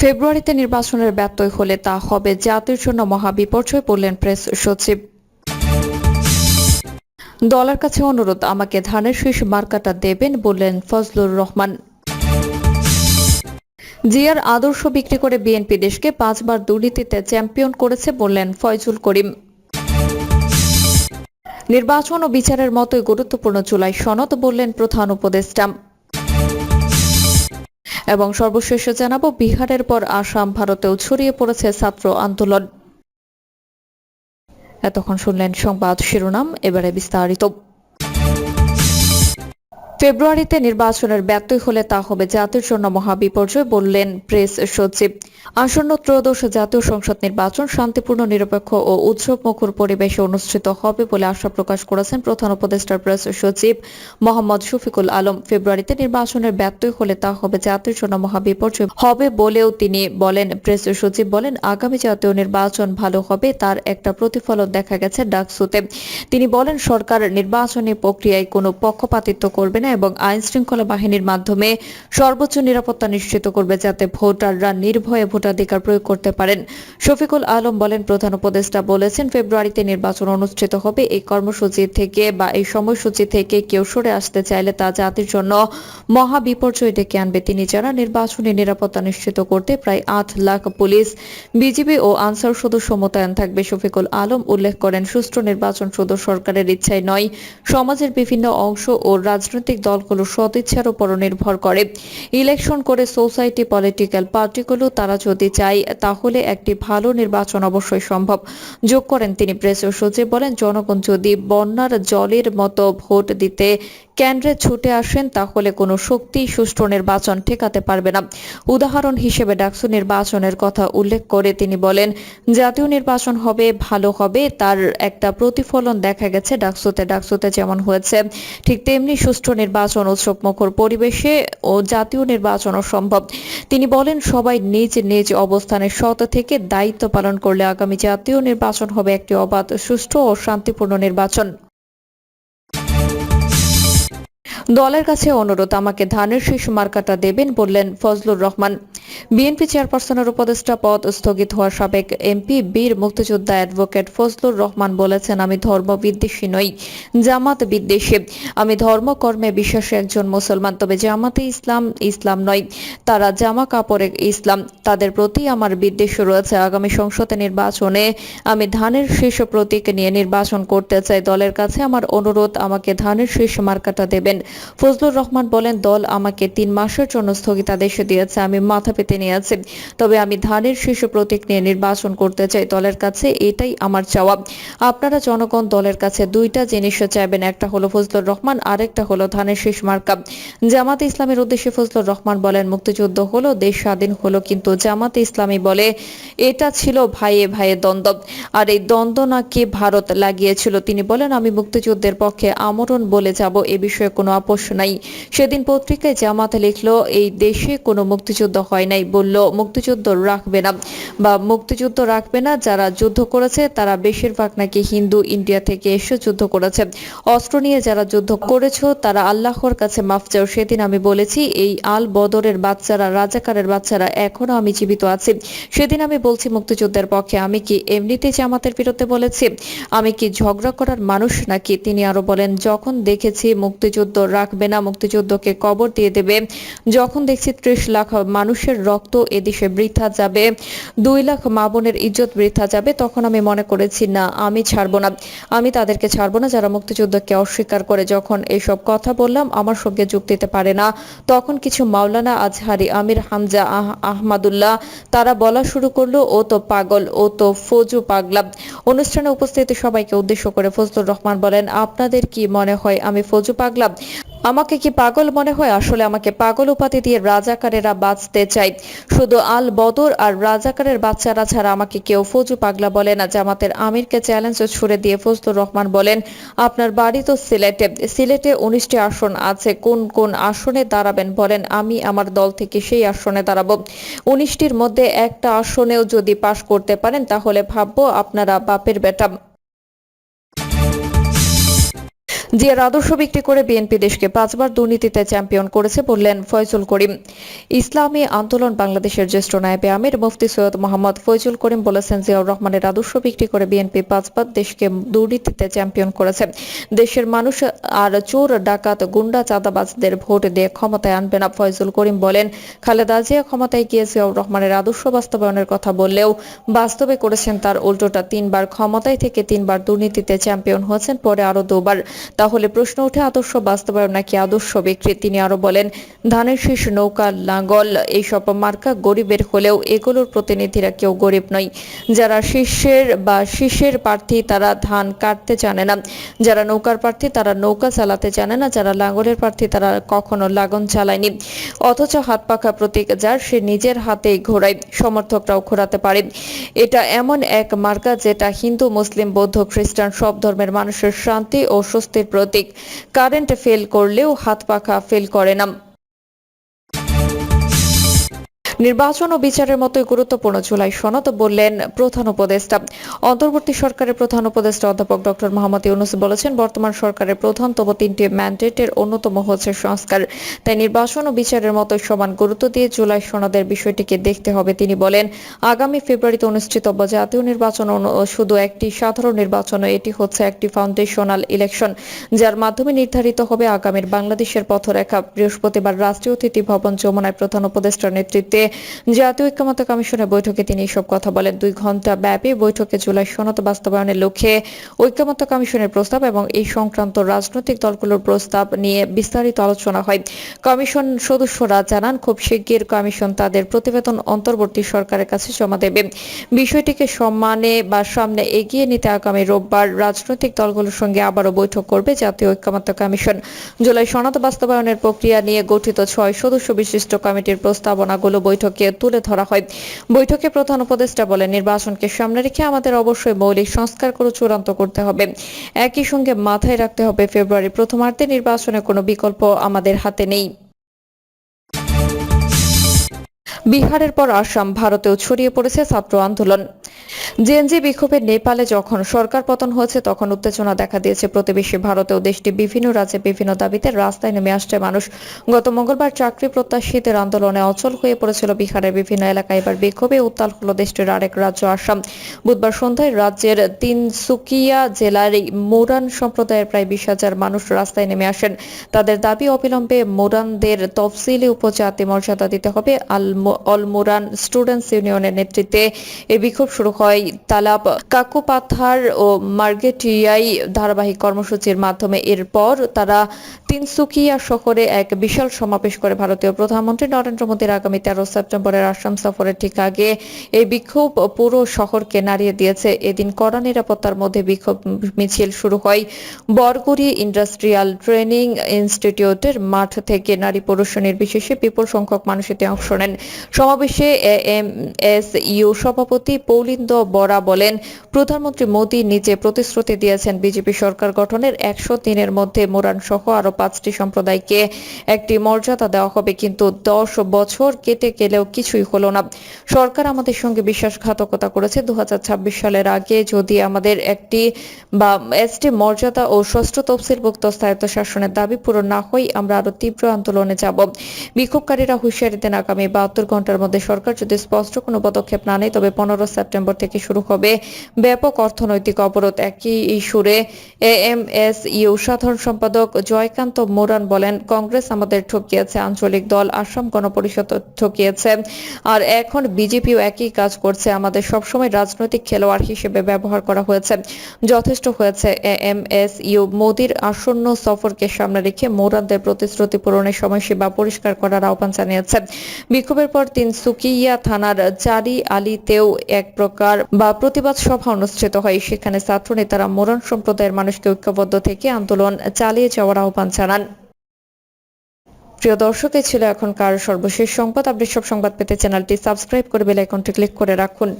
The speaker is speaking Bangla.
ফেব্রুয়ারিতে নির্বাচনের ব্যত্যয় হলে তা হবে জাতির জন্য মহাবিপর্যয় বললেন প্রেস সচিব। দলের কাছে অনুরোধ, আমাকে ধানের শীষ মার্কাটা দেবেন বললেন ফজলুর রহমান। জিয়ার আদর্শ বিক্রি করে বিএনপি দেশকে পাঁচবার দুর্নীতিতে চ্যাম্পিয়ন করেছে বললেন ফয়জুল করিম। নির্বাচন ও বিচারের মতোই গুরুত্বপূর্ণ জুলাই সনদ বললেন প্রধান উপদেষ্টা। এবং সর্বশেষ জানাব, বিহারের পর আসাম ভারতেও ছড়িয়ে পড়েছে ছাত্র আন্দোলন। এতক্ষণ শুনলেন সংবাদ শিরোনাম, এবারে বিস্তারিত। ফেব্রুয়ারিতে নির্বাচনের ব্যত্যয় হলে তা হবে জাতির জন্য মহাবিপর্যয় বললেন প্রেস সচিব। আসন্ন ত্রয়োদশ জাতীয় সংসদ নির্বাচন শান্তিপূর্ণ, নিরপেক্ষ ও উৎসব মুখর পরিবেশে অনুষ্ঠিত হবে বলে আশা প্রকাশ করেছেন প্রধান উপদেষ্টার প্রেস সচিব মোহাম্মদ শফিকুল আলম। ফেব্রুয়ারিতে নির্বাচনের ব্যত্যয় হলে তা হবে জাতির জন্য মহাবিপর্যয় হবে বলেও তিনি বলেন। প্রেস সচিব বলেন, আগামী জাতীয় নির্বাচন ভালো হবে, তার একটা প্রতিফলন দেখা গেছে ডাকসুতে। তিনি বলেন, সরকার নির্বাচনী প্রক্রিয়ায় কোনো পক্ষপাতিত্ব করবে না এবং আইন শৃঙ্খলা বাহিনীর মাধ্যমে সর্বোচ্চ নিরাপত্তা নিশ্চিত করবে যাতে ভোটাররা নির্ভয়ে ভোটাধিকার প্রয়োগ করতে পারেন। শফিকুল আলম বলেন, প্রধান উপদেষ্টা বলেছেন, ফেব্রুয়ারিতে নির্বাচন অনুষ্ঠিত হবে। এই কর্মসূচি থেকে বা এই সময়সূচি থেকে কেউ সরে আসতে চাইলে তা জাতির জন্য মহা বিপর্যয় ডেকে আনবে। তিনি যারা নির্বাচনী নিরাপত্তা নিশ্চিত করতে প্রায় আট লাখ পুলিশ, বিজিবি ও আনসার সদস্য মোতায়েন থাকবে। শফিকুল আলম উল্লেখ করেন, সুষ্ঠু নির্বাচন শুধু সরকারের ইচ্ছায় নয়, সমাজের বিভিন্ন অংশ ও রাজনৈতিক দলগুলো সদিচ্ছার উপর নির্ভর করে। ইলেকশন করে সোসাইটি, পলিটিক্যাল পার্টিগুলো তারা যদি চায়, তাহলে একটি ভালো নির্বাচন অবশ্যই সম্ভব। যোগ করেন তিনি প্রেস সচিব বলেন, জনগণ যদি বন্যার জলের মতো ভোট দিতে কেন্দ্রে ছুটে আসেন তাহলে কোনো শক্তি সুষ্ঠু নির্বাচন ঠেকাতে পারবে না। উদাহরণ হিসেবে ডাকসু নির্বাচনের কথা উল্লেখ করে তিনি বলেন, জাতীয় নির্বাচন হবে, ভালো হবে, তার একটা প্রতিফলন দেখা গেছে ডাকসুতে। ডাকসুতে যেমন হয়েছে, ঠিক তেমনি সুষ্ঠু নির্বাচন উৎসব মুখর পরিবেশে ও জাতীয় নির্বাচনও সম্ভব। তিনি বলেন, সবাই নিজ নিজ অবস্থানে সৎ থেকে দায়িত্ব পালন করলে আগামী জাতীয় নির্বাচন হবে একটি অবাধ, সুষ্ঠু ও শান্তিপূর্ণ নির্বাচন। দলের কাছে অনুরোধ আমাকে ধানের শীষ মার্কাটা দেবেন বললেন ফজলুর রহমান। বিএনপি চেয়ারপারসনের উপদেষ্টা পদ স্থগিত হওয়া সাবেক এমপি বীর মুক্তিযোদ্ধা অ্যাডভোকেট ফজলুর রহমান বলেছেন, আমি ধর্ম বিদ্বেষী নই, জামাত বিদ্বেষী। আমি ধর্মকর্মে বিশ্বাসী একজন মুসলমান, তবে জামাতে ইসলাম ইসলাম নয়। তারা জামা কাপড়ে ইসলাম। তাদের প্রতি আমার বিদ্বেষ রয়েছে। আগামী সংসদে নির্বাচনে আমি ধানের শীর্ষ প্রতীক নিয়ে নির্বাচন করতে চাই। দলের কাছে আমার অনুরোধ, আমাকে ধানের শীর্ষ মার্কাটা দেবেন। ফজলুর রহমান বলেন, দল আমাকে তিন মাসের জন্য স্থগিতাদেশ দিয়েছে। আমি মাথা পেতে নিয়েছি তবে আমি ধানের শীর্ষ প্রতীক নিয়ে নির্বাচন করতে চাই। দলের কাছে এটাই আমার চাওয়া। আপনারা জনগণ দলের কাছে দুইটা জিনিস চাইবেন। একটা হলো ফজলুর রহমান, আরেকটা হলো ধানের শীষ মার্কা। জামাতে ইসলামের উদ্দেশ্যে ফজলুর রহমান বলেন, মুক্তিযুদ্ধ হলো, দেশ স্বাধীন হলো। কিন্তু জামাতে ইসলামী বলে, এটা ছিল ভাইয়ে ভাইয়ে দ্বন্দ্ব। আর এই দ্বন্দ্ব নাকি ভারত লাগিয়েছিল? তিনি বলেন, আমি মুক্তিযুদ্ধের পক্ষে আমরণ বলে যাব, এ বিষয়ে কোনো আপোষ নাই। সেদিন পত্রিকায় জামাতে লিখলো, এই দেশে কোনো মুক্তিযুদ্ধ হয় নাই, বলল, মুক্তিযুদ্ধ রাখবে না। বা, মুক্তিযুদ্ধ রাখবে না, যারা যুদ্ধ করেছে, তারা বেশিরভাগ নাকি হিন্দু, ইন্ডিয়া থেকে এসে যুদ্ধ করেছে। অস্ত্র নিয়ে যারা যুদ্ধ করেছ, তারা আল্লাহর কাছে মাফ চাও। সেদিন আমি বলেছি, এই আল বদরের বাচ্চারা, রাজাকারের বাচ্চারা, এখনও আমি জীবিত আছি। সেদিন আমি বলছি, মুক্তিযুদ্ধের পক্ষে আমি কি এমনিতে জামাতের বিরুদ্ধে বলেছি? আমি কি ঝগড়া করার মানুষ নাকি? তিনি আরও বলেন, যখন দেখেছি মুক্তিযুদ্ধ রাখবে না, মুক্তিযুদ্ধকে কবর দিয়ে দেবে, যখন দেখছি ত্রিশ লাখ মানুষের রক্ত এদেশে বৃথা যাবে। দুই লাখ মা বোনের ইজ্জত বৃথা যাবে, তখন আমি মনে করেছি, না, আমি ছাড়বো না। আমি তাদেরকে ছাড়বো না, যারা মুক্তিযুদ্ধকে অস্বীকার করে যখন এসব কথা বললাম, আমার সঙ্গে যুক্ত দিতে পারে না। তখন কিছু মাওলানা আজহারি, আমির হামজা, আহ- আহমাদুল্লাহ, তারা বলা শুরু করল, ও তো পাগল, ও তো ফজু পাগলা। অনুষ্ঠানে উপস্থিত সবাইকে উদ্দেশ্য করে ফজলুর রহমান বলেন, আপনাদের কি মনে হয় আমি ফজু পাগলা? আমাকে কি পাগল মনে হয়? আসলে আমাকে পাগল উপাধি দিয়ে রাজাকারেরা বাঁচতে চাই শুধু আল বদর আর রাজাকারের বাচ্চারা ছাড়া আমাকে কেউ ফজু পাগলা বলে না। জামাতের আমিরকে চ্যালেঞ্জ ছুড়ে দিয়ে ফজলুর রহমান বলেন, আপনার বাড়ি তো সিলেটে। সিলেটে উনিশটি আসন আছে। কোন কোন আসনে দাঁড়াবেন বলেন, আমি আমার দল থেকে সেই আসনে দাঁড়াবো। উনিশটির মধ্যে একটা আসনেও যদি পাশ করতে পারেন, তাহলে ভাববো আপনারা বাপের বেটা। জিয়ার আদর্শ বিক্রি করে বিএনপি দেশকে পাঁচবার দুর্নীতিতে চ্যাম্পিয়ন করেছে বললেন ফয়জুল করিম। ইসলামী আন্দোলন বাংলাদেশের জ্যেষ্ঠ নায়েবে আমির মুফতি সৈয়দ মোহাম্মদ ফয়জুল করিম বলেছেন, জিয়াউর রহমানের আদর্শ বিক্রি করে বিএনপি পাঁচবার দেশকে দুর্নীতিতে চ্যাম্পিয়ন করেছে। দেশের মানুষ আর চোর, ডাকাত, গুন্ডা, চাঁদাবাজদের ভোট দিয়ে ক্ষমতায় আনবে না, ফয়জুল করিম বলেন। খালেদা জিয়া ক্ষমতায় গিয়ে জিয়াউর রহমানের আদর্শ বাস্তবায়নের কথা বললেও বাস্তবে করেছেন তার উল্টোটা। তিনবার ক্ষমতায় থেকে তিনবার দুর্নীতিতে চ্যাম্পিয়ন হয়েছেন, পরে আরও দুবার। তাহলে প্রশ্ন ওঠে, আদর্শ বাস্তবায়ন নাকি আদর্শ বিক্রি তিনি আরও বলেন, ধানের শীষ, নৌকা লাঙ্গল এইসব মার্কা গরিবের হলেও এগুলোর প্রতিনিধিরা কেউ গরিব নয়। যারা শীর্ষের বা শীর্ষের প্রার্থী, তারা ধান কাটতে জানে না। যারা নৌকার প্রার্থী, তারা নৌকা চালাতে জানে না। যারা লাঙ্গলের প্রার্থী, তারা কখনো লাগন চালায়নি। অথচ হাত পাখা প্রতীক, যার সে নিজের হাতে ঘোরায়, সমর্থকরাও ঘোরাতে পারে। এটা এমন এক মার্কা যেটা হিন্দু, মুসলিম, বৌদ্ধ, খ্রিস্টান, সব ধর্মের মানুষের শান্তি ও স্বস্তির প্রতীক। কারেন্ট ফেল করলেও হাত পাখা ফেল করে না। নির্বাচন ও বিচারের মতোই গুরুত্বপূর্ণ জুলাই সনদ বললেন প্রধান উপদেষ্টা। অন্তর্বর্তী সরকারের প্রধান উপদেষ্টা অধ্যাপক ডক্টর মোহাম্মদ ইউনুস বলেছেন, বর্তমান সরকারের প্রধানতম তিনটি ম্যান্ডেটের অন্যতম হচ্ছে সংস্কার। তাই নির্বাচন ও বিচারের মতোই সমান গুরুত্ব দিয়ে জুলাই সনদের বিষয়টিকে দেখতে হবে। তিনি বলেন, আগামী ফেব্রুয়ারিতে অনুষ্ঠিতব্য জাতীয় নির্বাচন শুধু একটি সাধারণ নির্বাচন, এটি হচ্ছে একটি ফাউন্ডেশনাল ইলেকশন, যার মাধ্যমে নির্ধারিত হবে আগামীর বাংলাদেশের পথরেখা। বৃহস্পতিবার রাষ্ট্রীয় অতিথি ভবন যমুনায় প্রধান উপদেষ্টার নেতৃত্বে জাতীয় ঐক্যমত্য কমিশনের বৈঠকে তিনি এসব কথা বলেন। দুই ঘণ্টা ব্যাপী বৈঠকে জুলাই সনদ বাস্তবায়নের লক্ষ্যে ঐক্যমত্য কমিশনের প্রস্তাব এবং এই সংক্রান্ত রাজনৈতিক দলগুলোর প্রস্তাব নিয়ে বিস্তারিত আলোচনা হয়। কমিশন সদস্যরা জানান, খুব শিগগির কমিশন তাদের প্রতিবেদন অন্তর্বর্তী সরকারের কাছে জমা দেবে। বিষয়টিকে সম্মানে বা সামনে এগিয়ে নিতে আগামী রোববার রাজনৈতিক দলগুলোর সঙ্গে আবারও বৈঠক করবে জাতীয় ঐক্যমত্য কমিশন। জুলাই সনদ বাস্তবায়নের প্রক্রিয়া নিয়ে গঠিত ছয় সদস্য বিশিষ্ট কমিটির প্রস্তাবনাগুলো বৈঠকে তুলে ধরা হয়। বৈঠকে প্রধান উপদেষ্টা বলেন, নির্বাচনকে সামনে রেখে আমাদের অবশ্যই মৌলিক সংস্কার করে চূড়ান্ত করতে হবে। একই সঙ্গে মাথায় রাখতে হবে, ফেব্রুয়ারি প্রথমার্ধে নির্বাচনে কোনো বিকল্প আমাদের হাতে নেই। বিহারের পর আসাম, ভারতেও ছড়িয়ে পড়েছে ছাত্র আন্দোলন। জেএনজি বিক্ষোভে নেপালে যখন সরকার পতন হয়েছে, তখন উত্তেজনা দেখা দিয়েছে প্রতিবেশী ভারতেও। দেশটি বিভিন্ন রাজ্যে বিভিন্ন দাবিতে রাস্তায় নেমে আসছে মানুষ। গত মঙ্গলবার চাকরি প্রত্যাশীদের আন্দোলনে অচল হয়ে পড়েছিল বিহারের বিভিন্ন এলাকায়। এবার বিক্ষোভে উত্তাল হল দেশটির আরেক রাজ্য আসাম। বুধবার সন্ধ্যায় রাজ্যের তিনসুকিয়া জেলার মোরান সম্প্রদায়ের প্রায় বিশ হাজার মানুষ রাস্তায় নেমে আসেন। তাদের দাবি, অবিলম্বে মোরানদের তফসিলি উপজাতি মর্যাদা দিতে হবে। আল অল মোরান স্টুডেন্টস ইউনিয়নের নেতৃত্বে এই বিক্ষোভ শুরু হয়। তালাব, কাকুপাথার ও মার্গেটিয়াই ধারাবাহিক কর্মসূচির মাধ্যমে। এরপর তারা তিনসুকিয়া শহরে এক বিশাল সমাবেশ করে ভারতীয় প্রধানমন্ত্রী নরেন্দ্র মোদীর আগামী তেরো সেপ্টেম্বরের আসাম সফরের ঠিক আগে এই বিক্ষোভ পুরো শহরকে নাড়িয়ে দিয়েছে। এদিন কড়া নিরাপত্তার মধ্যে বিক্ষোভ মিছিল শুরু হয়। বরগুড়ি ইন্ডাস্ট্রিয়াল ট্রেনিং ইনস্টিটিউটের মাঠ থেকে নারী পুরুষ নির্বিশেষে বিপুল সংখ্যক মানুষ এতে অংশ নেন। সমাবেশে এম ইউ সভাপতি পৌলিন্দ বরা বলেন, প্রধানমন্ত্রী মোদী নিজে প্রতিশ্রুতি দিয়েছেন বিজেপি সরকার গঠনের একশো দিনের মধ্যে মোরান সহ আরও পাঁচটি সম্প্রদায়কে একটি মর্যাদা দেওয়া হবে, কিন্তু দশ বছর কেটে গেলেও কিছুই হলো না। সরকার আমাদের সঙ্গে বিশ্বাসঘাতকতা করেছে। দু হাজার ছাব্বিশ সালের আগে যদি আমাদের একটি বা এসটি মর্যাদা ও ষষ্ঠ তফসিলভুক্ত স্থায়িত্ব শাসনের দাবি পূরণ না হয়, আমরা আরও তীব্র আন্দোলনে যাব। বিক্ষোভকারীরা হুঁশিয়ারি আগামী বাহাত্তর ঘণ্টার মধ্যে সরকার যদি স্পষ্ট কোনো পদক্ষেপ না নেয়, তবে পনেরো সেপ্টেম্বর থেকে শুরু হবে ব্যাপক অর্থনৈতিক অবরোধ। একই ইস্যুরে এএমএস ইউ সাধারণ সম্পাদক জয়কান্ত মোরান বলেন, কংগ্রেস আমাদের ঠকিয়েছে, আঞ্চলিক দল আসাম গণপরিষদ ঠকিয়েছে, আর এখন বিজেপিও একই কাজ করছে। আমাদের সবসময় রাজনৈতিক খেলোয়াড় হিসেবে ব্যবহার করা হয়েছে। যথেষ্ট হয়েছে এ এম এস ইউ মোদির আসন্ন সফরকে সামনে রেখে মোরানদের প্রতিশ্রুতি পূরণের সময়সীমা পরিষ্কার করার আহ্বান জানিয়েছে। বিক্ষোভের পর তিন সুকিয়া থানার চারি আলীতেও এক প্রকার বা প্রতিবাদ সভা অনুষ্ঠিত হয়। সেখানে ছাত্র নেতারা মোরন সম্প্রদায়ের মানুষকে ঐক্যবদ্ধ থেকে আন্দোলন চালিয়ে যাওয়ার আহ্বান জানান। প্রিয় দর্শক ছিল এখনকার সর্বশেষ সংবাদ। আপনি সব সংবাদ পেতে চ্যানেলটি সাবস্ক্রাইব করে বেল আইকনটি ক্লিক করে রাখুন।